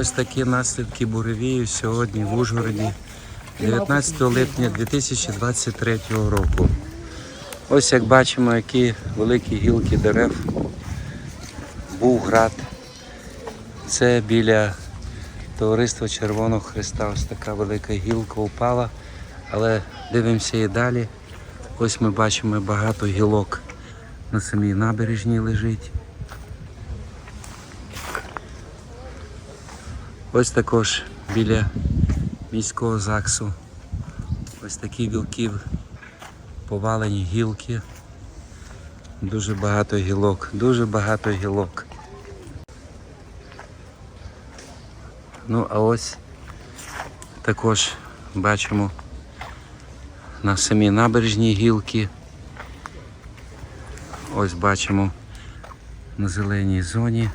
Ось такі наслідки буревію сьогодні в Ужгороді 19 липня 2023 року. Ось як бачимо, які великі гілки дерев. Був град. Це біля товариства Червоного Христа. Ось така велика гілка упала. Але дивимося і далі. Ось ми бачимо багато гілок на самій набережній лежить. Ось також біля міського ЗАГСу. Ось такі вілків, повалені гілки. Дуже багато гілок, дуже багато гілок. Ну, а ось також бачимо на самій набережній гілки. Ось бачимо на зеленій зоні.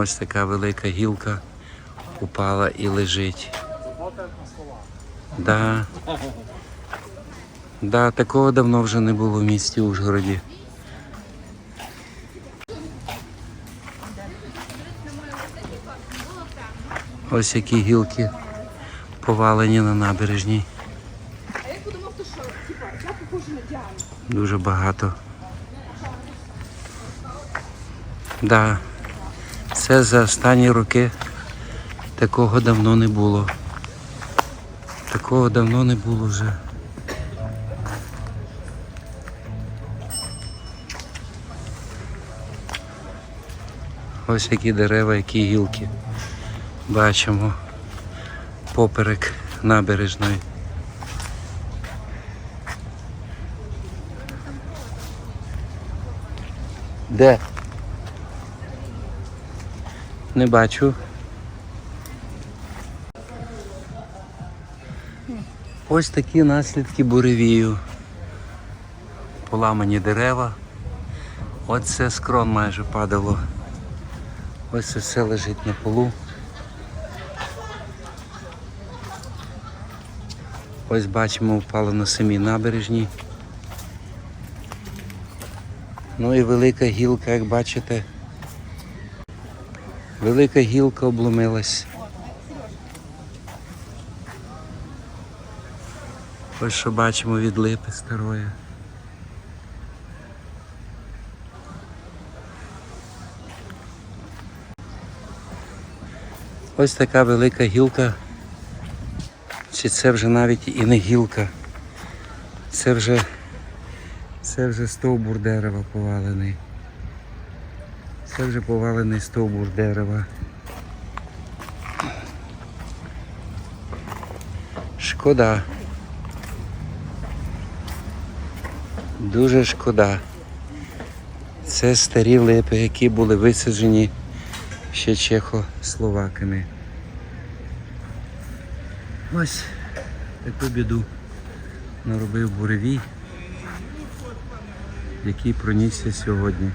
Ось така велика гілка упала і лежить. Да. Да, такого давно вже не було в місті Ужгороді. Ось які гілки повалені на набережній. Дуже багато. Да. Це за останні роки такого давно не було. Такого давно не було вже. Ось які дерева, які гілки. Бачимо поперек набережної. Де? Не бачу. Ось такі наслідки буревію. Поламані дерева. Оце скрон майже падало. Ось це все лежить на полу. Ось бачимо, впало на самій набережній. Ну і велика гілка, як бачите. Велика гілка обломилась. Ось що бачимо від липи старої. Ось така велика гілка. Чи це вже навіть і не гілка. Це вже це вже стовбур дерева повалений. Це вже повалений стовбур дерева. Шкода. Дуже шкода. Це старі липи, які були висаджені ще чехословаками. Ось таку біду наробив буревій який пронісся сьогодні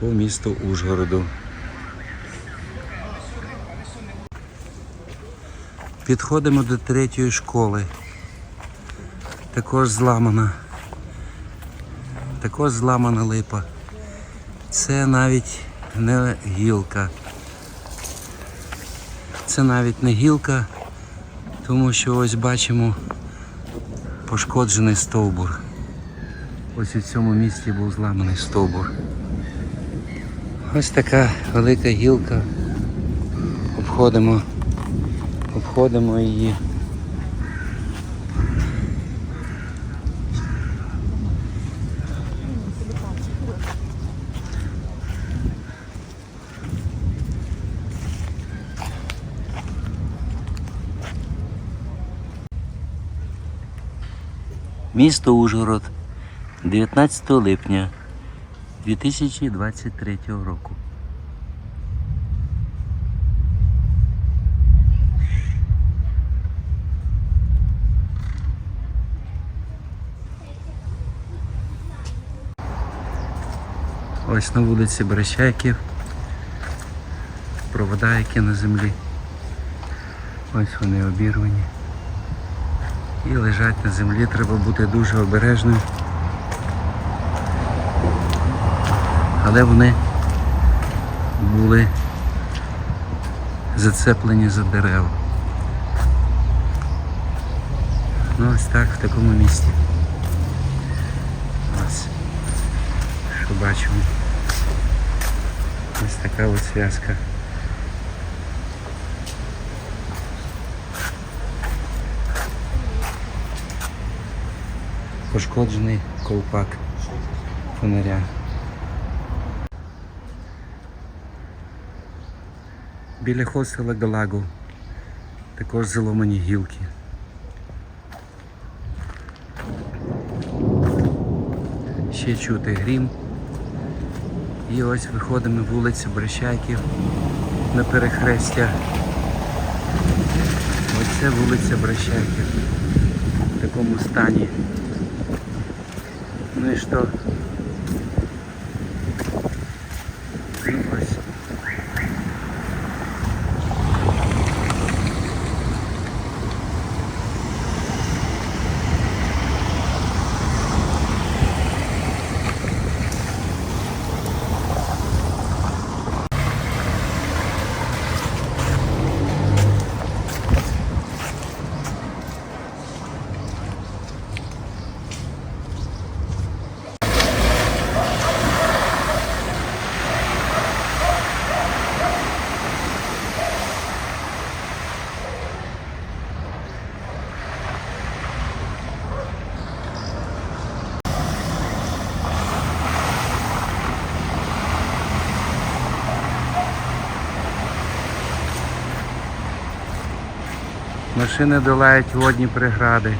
по місту Ужгороду. Підходимо до третьої школи. Також зламана. Також зламана липа. Це навіть не гілка. Це навіть не гілка, тому що ось бачимо пошкоджений стовбур. Ось у цьому місці був зламаний стовбур. Ось така велика гілка. Обходимо, обходимо її. Місто Ужгород. 19 липня 2023 року. Ось на вулиці Берещайків. Провода, які на землі. Ось вони обірвані. І лежать на землі, треба бути дуже обережним. Але вони були зацеплені за дерева. Ну ось так в такому місті. Ось. Що бачимо. Ось така ось зв'язка. Пошкоджений ковпак фонаря. Біля хостела Галагу також заломані гілки. Ще чути грім. І ось виходимо вулицю Брещайків на перехрестя. Оце вулиця Брещайків в такому стані. Ну і що? Ну ось. Машини долають водні прегради.